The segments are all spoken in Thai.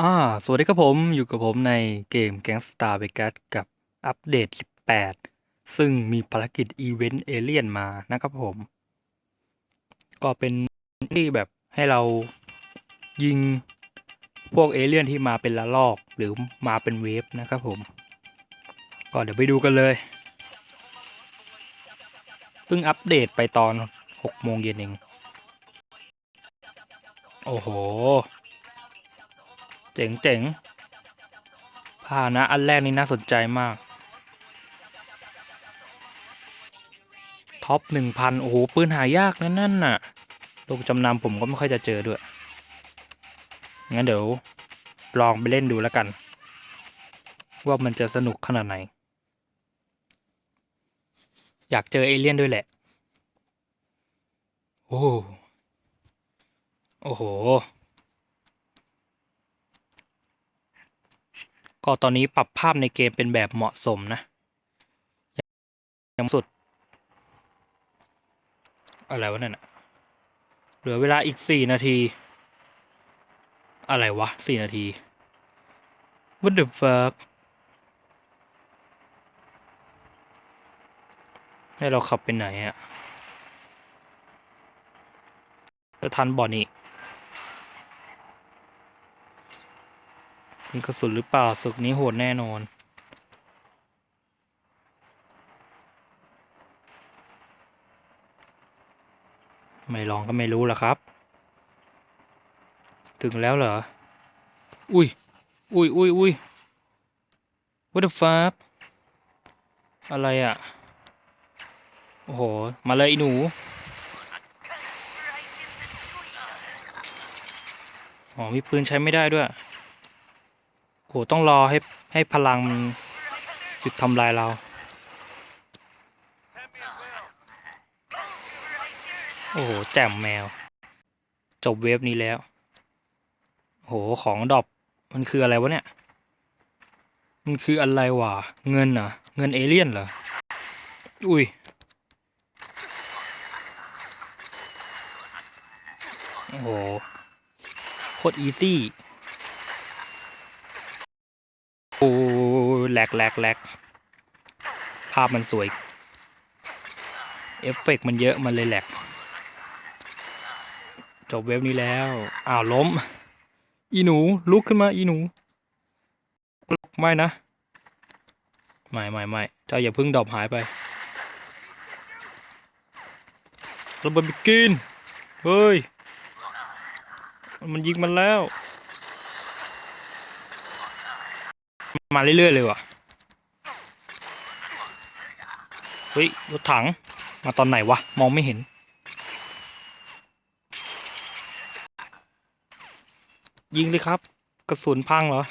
อ่า สวัสดีครับผม อยู่กับผมในเกม Gangstar Vegas กับอัปเดต 18 ซึ่งมีภารกิจอีเวนต์เอเลียนมานะครับผม ก็เป็นที่แบบให้เรายิงพวกเอเลี่ยนที่มาเป็นละลอกหรือมาเป็นเวฟนะครับผม ก็เดี๋ยวไปดูกันเลย เพิ่งอัปเดตไปตอน6โมงเย็นเอง โอ้โห เจ๋งเจ๋งพานะอันแรกนี่น่าสนใจมาก ท็อปหนึ่งพันโอ้โห ปืนหายากนั่นนั่นน่ะลงจำนำผมก็ไม่ค่อยจะเจอด้วย งั้นเดี๋ยว ลองไปเล่นดูแล้วกัน ว่ามันจะสนุกขนาดไหน อยากเจอเอเลี่ยนด้วยแหละ โอ้โอ้โห ก็ตอนนี้ปรับภาพในเกมเป็นแบบเหมาะสมนะ ยังสุด อะไรวะนั่นนะเหลือเวลาอีกสี่นาที อะไรวะสี่นาที What the fuck ให้เราขับไปไหนอะจะทันบ่อนี่ มีกระสุนหรือเปล่าศึกนี้โหดแน่นอน ไม่ลองก็ไม่รู้ละครับ ถึงแล้วเหรอ อุ้ย อุ้ยอุ้ยอุ้ย what the fuck อะไรอะ่ะ โอ้โห มาเลยหนูอ๋อมีปืนใช้ไม่ได้ด้วย โหต้องรอให้ให้พลังมันหยุดทำลายเรา โอ้โห แจ่มแมว จบเวฟนี้แล้ว โหของดอปมันคืออะไรวะเนี่ย มันคืออะไรวะ เงินเหรอเงินเอเลี่ยนเหรอ อุ้ย โอ้โห โคตรอีซี่ โอ้แหลกแหลกแหลกภาพมันสวย เอฟเฟกต์มันเยอะมันเลยแหลก จบเว็บนี้แล้ว อ้าวล้ม อีหนู ลุกขึ้นมาอีหนูลุกไม่นะ ไม่ไม่ไม่เจ้าอย่าเพึ่งดอปหายไประเบิดไปกิน เฮ้ย มันยิงมันแล้ว มาเรื่อยๆเลยว่ะ เฮ้ยรถถัง มาตอนไหนวะ มองไม่เห็น ยิงเลยครับ กระสุนพังเหรอ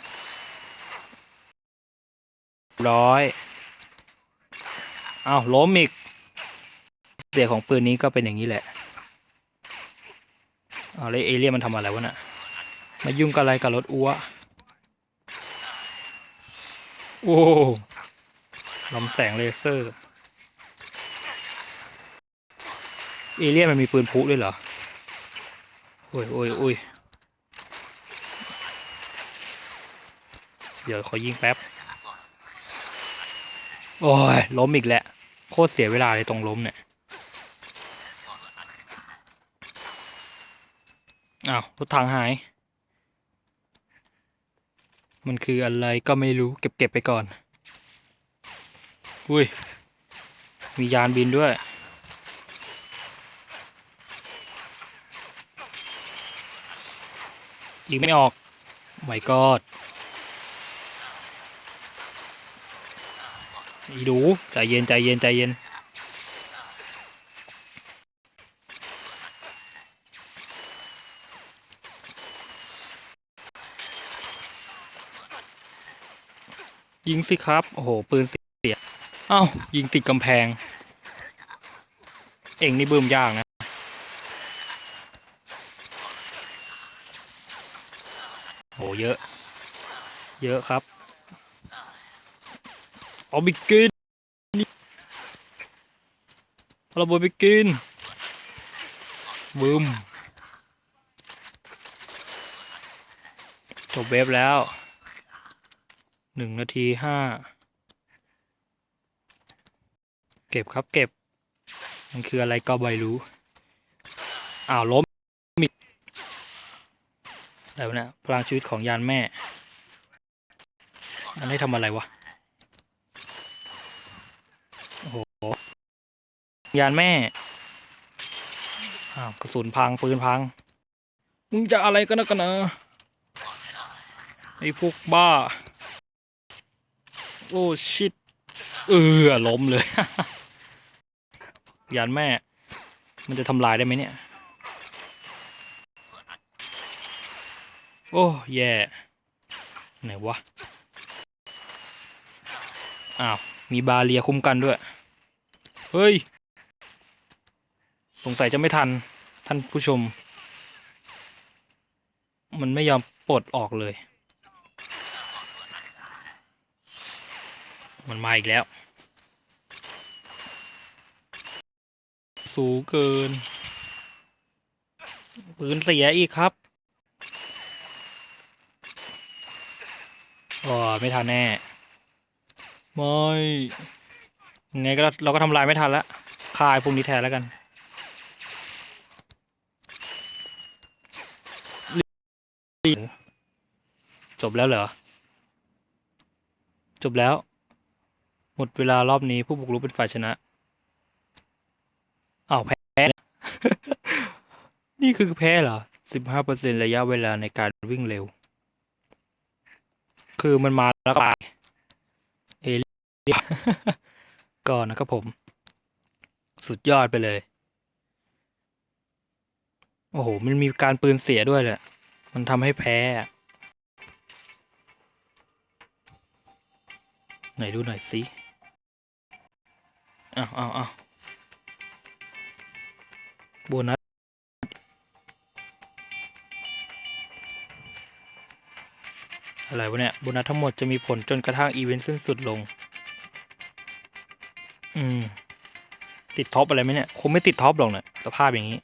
ร้อยอ้าวล้มอีก เสียของปืนนี้ก็เป็นอย่างนี้แหละเอาเลยเอเลี่ยนมันทำอะไรวะน่ะ มายุ่งกับอะไรกับรถอัว โอ้ลำแสงเลเซอร์ เอเลี่ยนมันมีปืนพุด้วยเหรอ โอ้ยโอ้ยโอ้ยเดี๋ยวขอยิงแป๊บ โอ้ย ล้มอีกแล้ว โคตรเสียเวลาเลยตรงล้มเนี่ย อ้าว รถถังหาย มันคืออะไรก็ไม่รู้เก็บเก็บไปก่อน อุ้ย มียานบินด้วย ยิงไม่ออกไม่กอดอีดูใจเย็นใจเย็นใจเย็น ยิงสิครับ โอ้โห ปืนเสียเอ้ายิงติดกำแพง เองนี่บืมยากนะโหเยอะ เยอะครับเอาไปกินเอาระเบิดไปกินบึมจบเว็บแล้ว หนึ่งนาทีห้าเก็บครับเก็บ มันคืออะไรก็ไม่รู้ อ้าวล้มมิดอะไรวเนี่ยพลังชีวิตของยานแม่ อันนี้ทำอะไรวะ โอ้โห ยานแม่ อ้าวกระสุนพังปืนพัง มึงจะอะไรกันนะกันนะไอ้พวกบ้า โอ้ชิตเออล้มเลย ยานแม่ มันจะทำลายได้ไหมเนี่ย โอ้แย่ไหนวะ อ้าว มีบาเรียคุ้มกันด้วย เฮ้ย สงสัยจะไม่ทัน ท่านผู้ชม มันไม่ยอมปลดออกเลย มันมาอีกแล้ว สูงเกิน ปืนเสียอีกครับอ๋อไม่ทันแน่ ไม่ยังไงก็เราก็ทำลายไม่ทันละคายพวกนี้แทนแล้วกันจบแล้วเหรอ จบแล้ว มดเวลารอบนี้ผู้บุกรุกเป็นฝ่ายชนะอ้าวแพ้ นี่คือแพ้เหรอสิบห้าเปอร์เซ็นระยะเวลาในการวิ่งเร็ว คือมันมาแล้วก็ไปเอเลียนก่อนนะครับผม สุดยอดไปเลย โอ้โห มันมีการปืนเสียด้วยแหละ มันทำให้แพ้ไหนดูหน่อยสิ อ้าวอ้าวอ้าวโบนัสอะไรวะเนี่ยโบนัสทั้งหมดจะมีผลจนกระทั่งอีเวนต์สิ้นสุดลง อืม ติดท็อปอะไรไหมเนี่ย คงไม่ติดท็อปหรอกเนี่ยสภาพอย่างนี้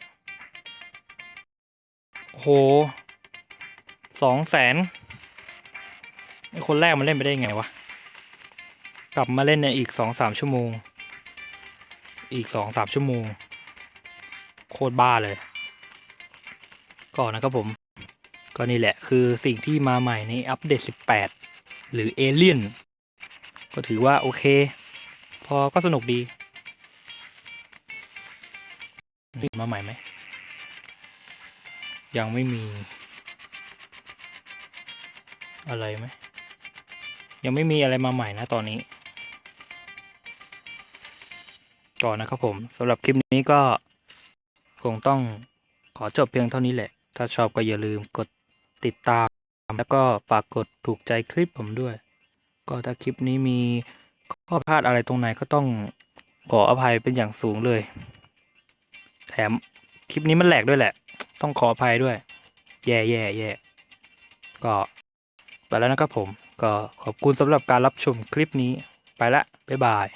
โห สองแสนคนแรกมันเล่นไปได้ไงวะ กลับมาเล่นในอีกสองสามชั่วโมง อีกสองสามชั่วโมง โคตรบ้าเลย ก่อนนะครับผม ก็นี่แหละคือสิ่งที่มาใหม่ในอัปเดต 18 หรือเอเลียนก็ถือว่าโอเค พอก็สนุกดีมีมาใหม่ไหม ยังไม่มี อะไรไหม ยังไม่มีอะไรมาใหม่นะตอนนี้ ก่อนนะครับผมสำหรับคลิปนี้ก็คงต้องขอจบเพียงเท่านี้แหละ ถ้าชอบก็อย่าลืมกดติดตาม แล้วก็ฝากกดถูกใจคลิปผมด้วย ก็ถ้าคลิปนี้มีข้อพลาดอะไรตรงไหนก็ต้องขออภัยเป็นอย่างสูงเลย แถมคลิปนี้มันแหลกด้วยแหละ ต้องขออภัยด้วย แย่แย่แย่ก็ไปแล้วนะครับผม ก็ขอบคุณสำหรับการรับชมคลิปนี้ ไปละ บ๊ายบาย